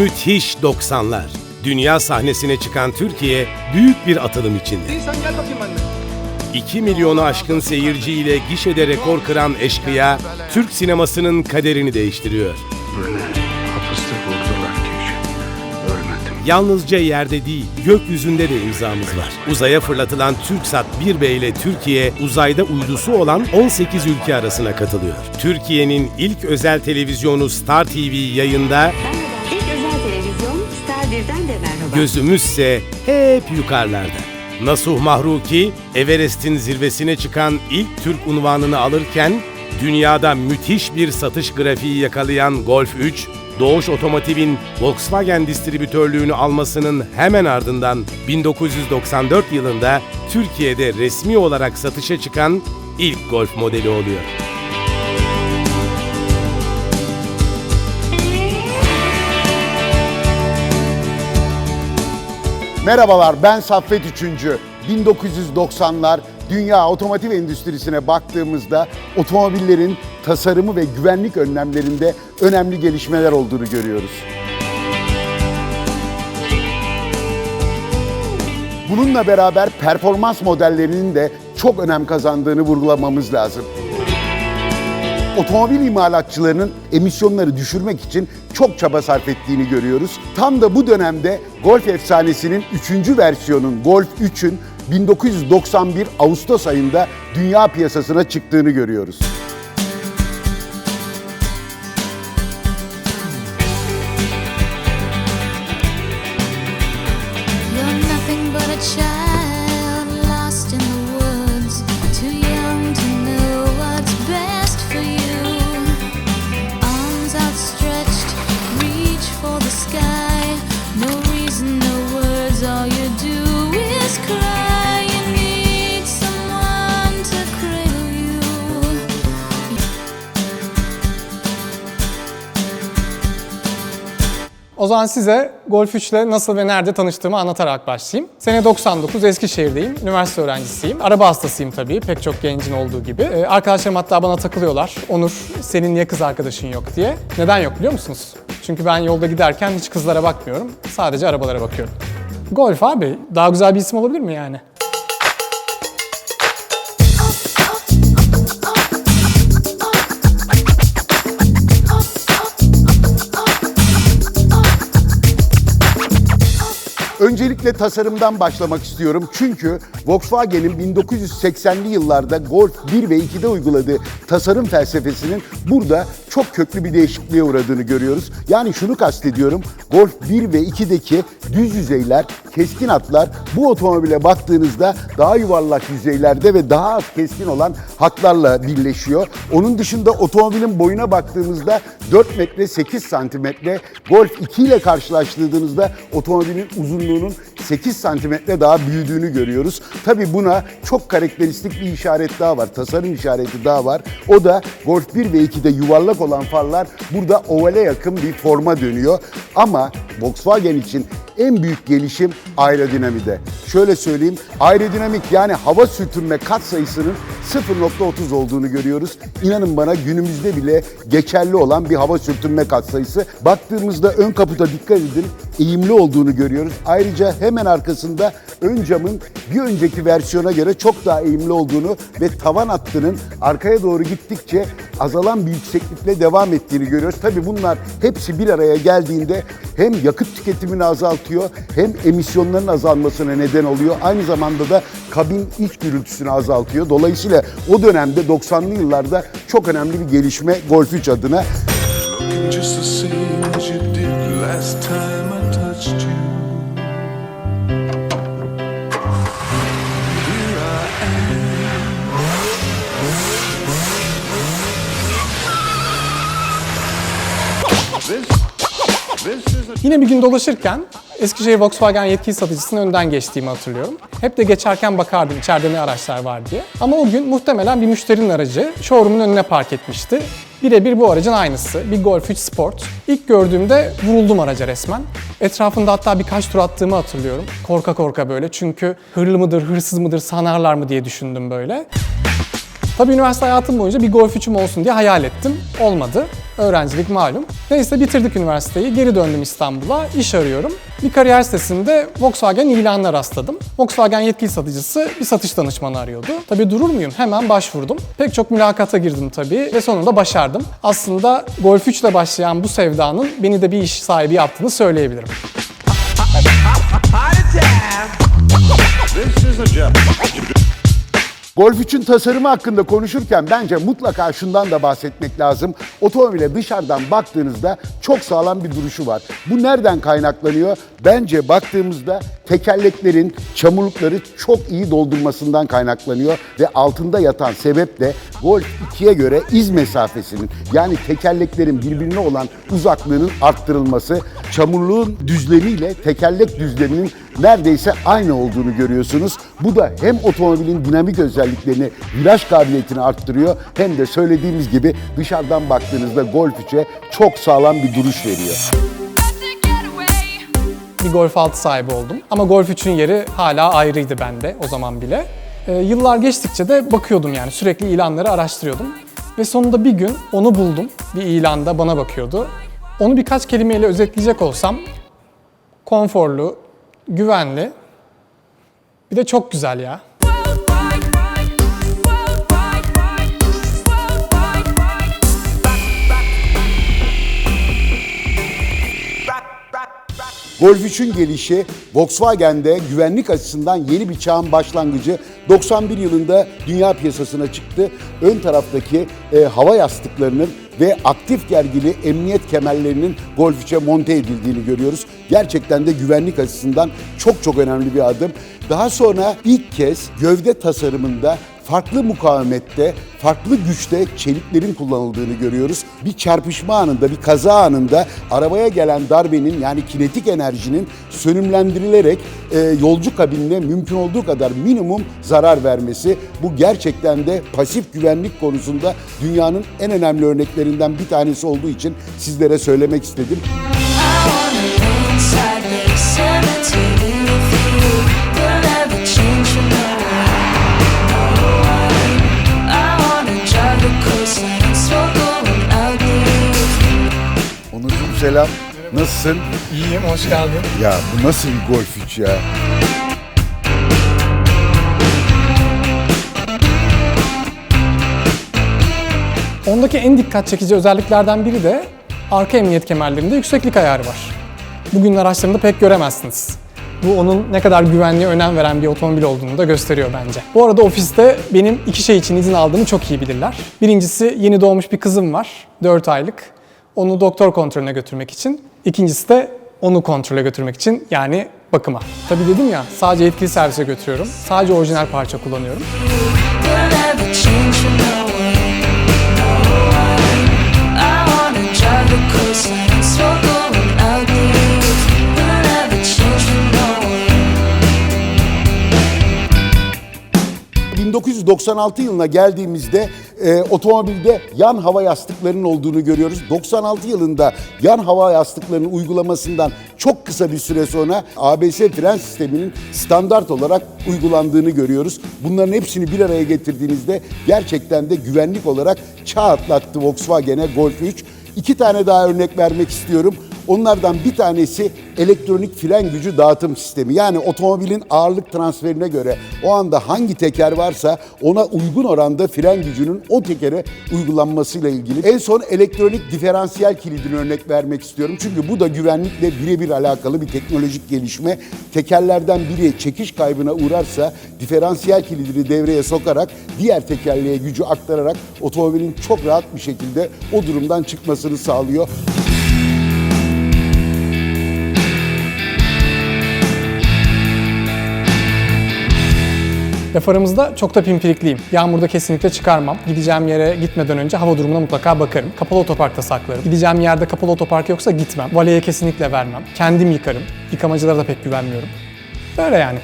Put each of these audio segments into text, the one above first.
Müthiş 90'lar. Dünya sahnesine çıkan Türkiye büyük bir atılım içinde. Sen gel bakayım benimle. 2 milyonu aşkın seyirciyle gişede rekor kıran Eşkıya, Türk sinemasının kaderini değiştiriyor. Beni hapiste vurdular Gülce. Ölmedim. Yalnızca yerde değil, gökyüzünde de imzamız var. Uzaya fırlatılan TürkSat 1B ile Türkiye, uzayda uydusu olan 18 ülke arasına katılıyor. Türkiye'nin ilk özel televizyonu Star TV yayında, 1'den de merhaba. gözümüzse hep yukarılarda. Nasuh Mahruki, Everest'in zirvesine çıkan ilk Türk unvanını alırken, dünyada müthiş bir satış grafiği yakalayan Golf 3, Doğuş Otomotiv'in Volkswagen distribütörlüğünü almasının hemen ardından 1994 yılında Türkiye'de resmi olarak satışa çıkan ilk Golf modeli oluyor. Merhabalar ben Saffet Üçüncü. 1990'lar dünya otomotiv endüstrisine baktığımızda otomobillerin tasarımı ve güvenlik önlemlerinde önemli gelişmeler olduğunu görüyoruz. Bununla beraber performans modellerinin de çok önem kazandığını vurgulamamız lazım. Otomobil imalatçılarının emisyonları düşürmek için çok çaba sarf ettiğini görüyoruz. Tam da bu dönemde Golf efsanesinin 3. versiyonun Golf 3'ün 1991 Ağustos ayında dünya piyasasına çıktığını görüyoruz. You're nothing but a child O zaman size Golf 3 ile nasıl ve nerede tanıştığımı anlatarak başlayayım. Sene 99, Eskişehir'deyim. Üniversite öğrencisiyim. Araba hastasıyım tabii, pek çok gencin olduğu gibi. Ee, arkadaşlarım hatta bana takılıyorlar. Onur, senin niye kız arkadaşın yok diye. Neden yok biliyor musunuz? Çünkü ben yolda giderken hiç kızlara bakmıyorum. Sadece arabalara bakıyorum. Golf abi, daha güzel bir isim olabilir mi yani? Öncelikle tasarımdan başlamak istiyorum. Çünkü Volkswagen'in 1980'li yıllarda Golf 1 ve 2'de uyguladığı tasarım felsefesinin burada çok köklü bir değişikliğe uğradığını görüyoruz. Yani şunu kastediyorum. Golf 1 ve 2'deki düz yüzeyler, keskin hatlar bu otomobile baktığınızda daha yuvarlak yüzeylerde ve daha az keskin olan hatlarla birleşiyor. Onun dışında otomobilin boyuna baktığımızda 4 metre 8 santimetre, Golf 2 ile karşılaştırdığınızda otomobilin uzunluğunun 8 santimetre daha büyüdüğünü görüyoruz. Tabi buna çok karakteristik bir işaret daha var, tasarım işareti daha var. O da Golf 1 ve 2'de yuvarlak olan farlar burada ovale yakın bir forma dönüyor. Ama Volkswagen için en büyük gelişim aerodinamide. Şöyle söyleyeyim, aerodinamik yani hava sürtünme kat sayısının 0.30 olduğunu görüyoruz. İnanın bana günümüzde bile geçerli olan bir hava sürtünme kat sayısı. Baktığımızda ön kaputa dikkat edin, eğimli olduğunu görüyoruz. Ayrıca hemen arkasında ön camın bir önceki versiyona göre çok daha eğimli olduğunu ve tavan hattının arkaya doğru gittikçe azalan bir yükseklikle devam ettiğini görüyoruz. Tabii bunlar hepsi bir araya geldiğinde hem yakıt tüketimini azaltıyor hem emisyonların azalmasına neden oluyor. Aynı zamanda da kabin iç gürültüsünü azaltıyor. Dolayısıyla o dönemde 90'lı yıllarda çok önemli bir gelişme Golf 3 adına. Yine bir gün dolaşırken Eskişehir Volkswagen yetkili satıcısının önden geçtiğimi hatırlıyorum. Hep de geçerken bakardım içeride ne araçlar var diye. Ama o gün muhtemelen bir müşterinin aracı showroom'un önüne park etmişti. Birebir bu aracın aynısı. Bir Golf 3 Sport. İlk gördüğümde vuruldum araca resmen. Etrafında hatta birkaç tur attığımı hatırlıyorum. Korka korka böyle çünkü hırlı mıdır, hırsız mıdır sanarlar mı diye düşündüm böyle. Tabii üniversite hayatım boyunca bir Golf 3'üm olsun diye hayal ettim. Olmadı. Öğrencilik malum. Neyse bitirdik üniversiteyi. Geri döndüm İstanbul'a. iş arıyorum. Bir kariyer sitesinde Volkswagen ilanına rastladım. Volkswagen yetkili satıcısı bir satış danışmanı arıyordu. Tabii durur muyum? Hemen başvurdum. Pek çok mülakata girdim tabii ve sonunda başardım. Aslında Golf 3 ile başlayan bu sevdanın beni de bir iş sahibi yaptığını söyleyebilirim. Golf 3'ün tasarımı hakkında konuşurken bence mutlaka şundan da bahsetmek lazım. Otomobile dışarıdan baktığınızda çok sağlam bir duruşu var. Bu nereden kaynaklanıyor? Bence baktığımızda tekerleklerin çamurlukları çok iyi doldurmasından kaynaklanıyor ve altında yatan sebep de Golf 2'ye göre iz mesafesinin yani tekerleklerin birbirine olan uzaklığının arttırılması, çamurluğun düzlemiyle tekerlek düzleminin neredeyse aynı olduğunu görüyorsunuz. Bu da hem otomobilin dinamik özelliklerini, viraj kabiliyetini arttırıyor hem de söylediğimiz gibi dışarıdan baktığınızda Golf 3'e çok sağlam bir duruş veriyor. bir Golf 6 sahibi oldum. Ama Golf 3'ün yeri hala ayrıydı bende o zaman bile. Ee, yıllar geçtikçe de bakıyordum yani sürekli ilanları araştırıyordum. Ve sonunda bir gün onu buldum. Bir ilanda bana bakıyordu. Onu birkaç kelimeyle özetleyecek olsam konforlu, güvenli, bir de çok güzel ya. Golf 3'ün gelişi Volkswagen'de güvenlik açısından yeni bir çağın başlangıcı. 91 yılında dünya piyasasına çıktı. Ön taraftaki e, hava yastıklarının ve aktif gergili emniyet kemerlerinin Golf 3'e monte edildiğini görüyoruz. Gerçekten de güvenlik açısından çok çok önemli bir adım. Daha sonra ilk kez gövde tasarımında farklı mukavemette, farklı güçte çeliklerin kullanıldığını görüyoruz. Bir çarpışma anında, bir kaza anında arabaya gelen darbenin yani kinetik enerjinin sönümlendirilerek e, yolcu kabinine mümkün olduğu kadar minimum zarar vermesi. Bu gerçekten de pasif güvenlik konusunda dünyanın en önemli örneklerinden bir tanesi olduğu için sizlere söylemek istedim. Onurcuğum selam. Nasılsın? İyiyim, hoş geldin. Ya bu nasıl bir Golf 3 ya? Ondaki en dikkat çekici özelliklerden biri de arka emniyet kemerlerinde yükseklik ayarı var. Bugün araçlarında pek göremezsiniz. Bu onun ne kadar güvenliğe önem veren bir otomobil olduğunu da gösteriyor bence. Bu arada ofiste benim iki şey için izin aldığımı çok iyi bilirler. Birincisi yeni doğmuş bir kızım var, 4 aylık. Onu doktor kontrolüne götürmek için. İkincisi de onu kontrole götürmek için yani bakıma. Tabii dedim ya sadece yetkili servise götürüyorum. Sadece orijinal parça kullanıyorum. 1996 yılına geldiğimizde e, otomobilde yan hava yastıklarının olduğunu görüyoruz. 96 yılında yan hava yastıklarının uygulamasından çok kısa bir süre sonra ABS fren sisteminin standart olarak uygulandığını görüyoruz. Bunların hepsini bir araya getirdiğinizde gerçekten de güvenlik olarak çağ atlattı Volkswagen'e Golf 3. İki tane daha örnek vermek istiyorum. Onlardan bir tanesi elektronik fren gücü dağıtım sistemi. Yani otomobilin ağırlık transferine göre o anda hangi teker varsa ona uygun oranda fren gücünün o tekere uygulanmasıyla ilgili. En son elektronik diferansiyel kilidini örnek vermek istiyorum. Çünkü bu da güvenlikle birebir alakalı bir teknolojik gelişme. Tekerlerden biri çekiş kaybına uğrarsa diferansiyel kilidini devreye sokarak diğer tekerleğe gücü aktararak otomobilin çok rahat bir şekilde o durumdan çıkmasını sağlıyor. Laf aramızda çok da pimpirikliyim. Yağmurda kesinlikle çıkarmam. Gideceğim yere gitmeden önce hava durumuna mutlaka bakarım. Kapalı otoparkta saklarım. Gideceğim yerde kapalı otopark yoksa gitmem. Valeye kesinlikle vermem. Kendim yıkarım. Yıkamacılara da pek güvenmiyorum. Böyle yani.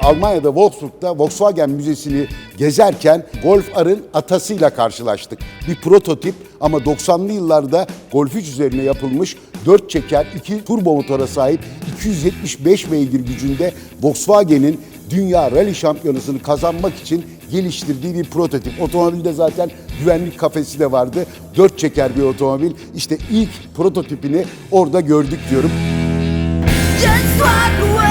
Almanya'da Wolfsburg'da Volkswagen Müzesi'ni gezerken Golf R'ın atasıyla karşılaştık. Bir prototip ama 90'lı yıllarda Golf 3 üzerine yapılmış 4 çeker 2 turbo motora sahip 275 beygir gücünde Volkswagen'in Dünya Rally Şampiyonası'nı kazanmak için geliştirdiği bir prototip. Otomobilde zaten güvenlik kafesi de vardı. Dört çeker bir otomobil. İşte ilk prototipini orada gördük diyorum. Just walk.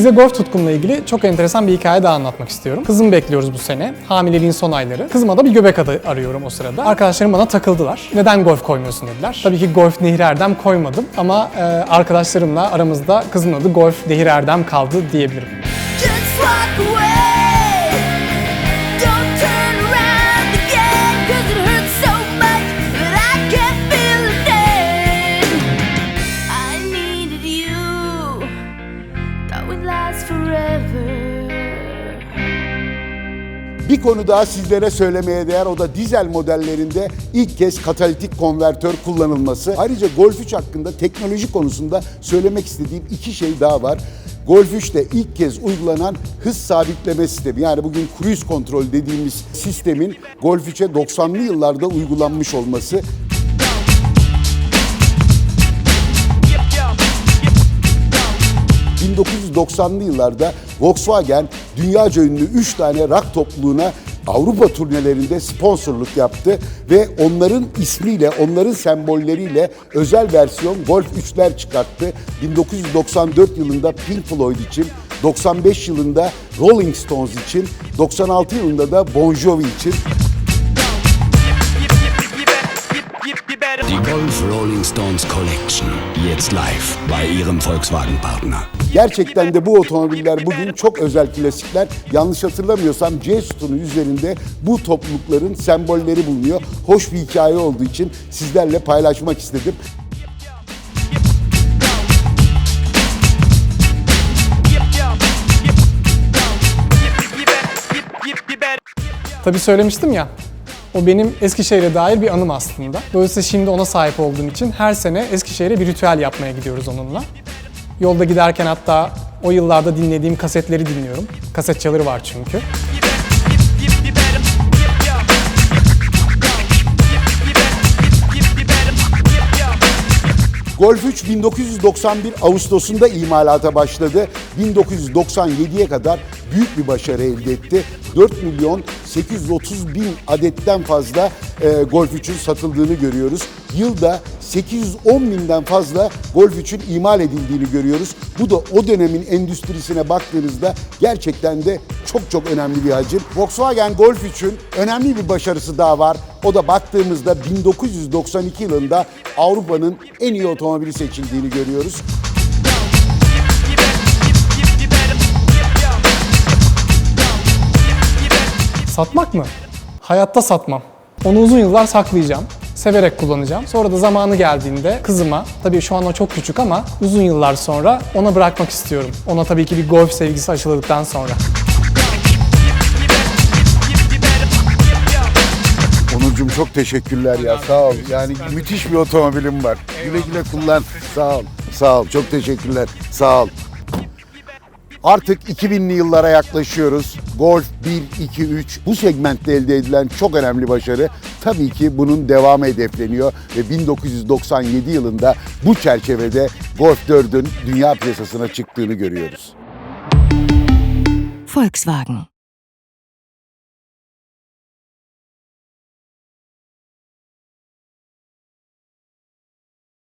Size golf tutkumla ilgili çok enteresan bir hikaye daha anlatmak istiyorum. Kızımı bekliyoruz bu sene. Hamileliğin son ayları. Kızıma da bir göbek adı arıyorum o sırada. Arkadaşlarım bana takıldılar. Neden golf koymuyorsun dediler. Tabii ki Golf Nehir Erdem koymadım ama e, arkadaşlarımla aramızda kızın adı Golf Nehir Erdem kaldı diyebilirim. Just walk Bir konu daha sizlere söylemeye değer o da dizel modellerinde ilk kez katalitik konvertör kullanılması. Ayrıca Golf 3 hakkında teknoloji konusunda söylemek istediğim iki şey daha var. Golf 3'te ilk kez uygulanan hız sabitleme sistemi yani bugün cruise kontrol dediğimiz sistemin Golf 3'e 90'lı yıllarda uygulanmış olması 1990'lı yıllarda Volkswagen dünyaca ünlü 3 tane rock topluluğuna Avrupa turnelerinde sponsorluk yaptı ve onların ismiyle, onların sembolleriyle özel versiyon Golf 3'ler çıkarttı. 1994 yılında Pink Floyd için, 95 yılında Rolling Stones için, 96 yılında da Bon Jovi için. Die Golf Rolling Stones Collection. Jetzt live bei Ihrem Volkswagen-Partner. Gerçekten de bu otomobiller bugün çok özel klasikler. Yanlış hatırlamıyorsam C sütunu üzerinde bu toplulukların sembolleri bulunuyor. Hoş bir hikaye olduğu için sizlerle paylaşmak istedim. Tabii söylemiştim ya, o benim Eskişehir'e dair bir anım aslında. Dolayısıyla şimdi ona sahip olduğum için her sene Eskişehir'e bir ritüel yapmaya gidiyoruz onunla. Yolda giderken hatta o yıllarda dinlediğim kasetleri dinliyorum. Kaset çaları var çünkü. Golf 3 1991 Ağustos'unda imalata başladı. 1997'ye kadar büyük bir başarı elde etti. 4 milyon 830 bin adetten fazla e, Golf 3'ün satıldığını görüyoruz. Yılda 810 binden fazla Golf 3'ün imal edildiğini görüyoruz. Bu da o dönemin endüstrisine baktığınızda gerçekten de çok çok önemli bir hacim. Volkswagen Golf 3'ün önemli bir başarısı daha var. O da baktığımızda 1992 yılında Avrupa'nın en iyi otomobili seçildiğini görüyoruz. Satmak mı? Hayatta satmam. Onu uzun yıllar saklayacağım. Severek kullanacağım. Sonra da zamanı geldiğinde kızıma, tabii şu an o çok küçük ama uzun yıllar sonra ona bırakmak istiyorum. Ona tabii ki bir golf sevgisi aşıladıktan sonra. Onurcuğum çok teşekkürler ya sağ ol. Yani müthiş bir otomobilim var. Güle güle kullan. Sağ ol. Sağ ol. Çok teşekkürler. Sağ ol. Artık 2000'li yıllara yaklaşıyoruz. Golf 1, 2, 3 bu segmentte elde edilen çok önemli başarı tabii ki bunun devamı hedefleniyor ve 1997 yılında bu çerçevede Golf 4'ün dünya piyasasına çıktığını görüyoruz. Volkswagen.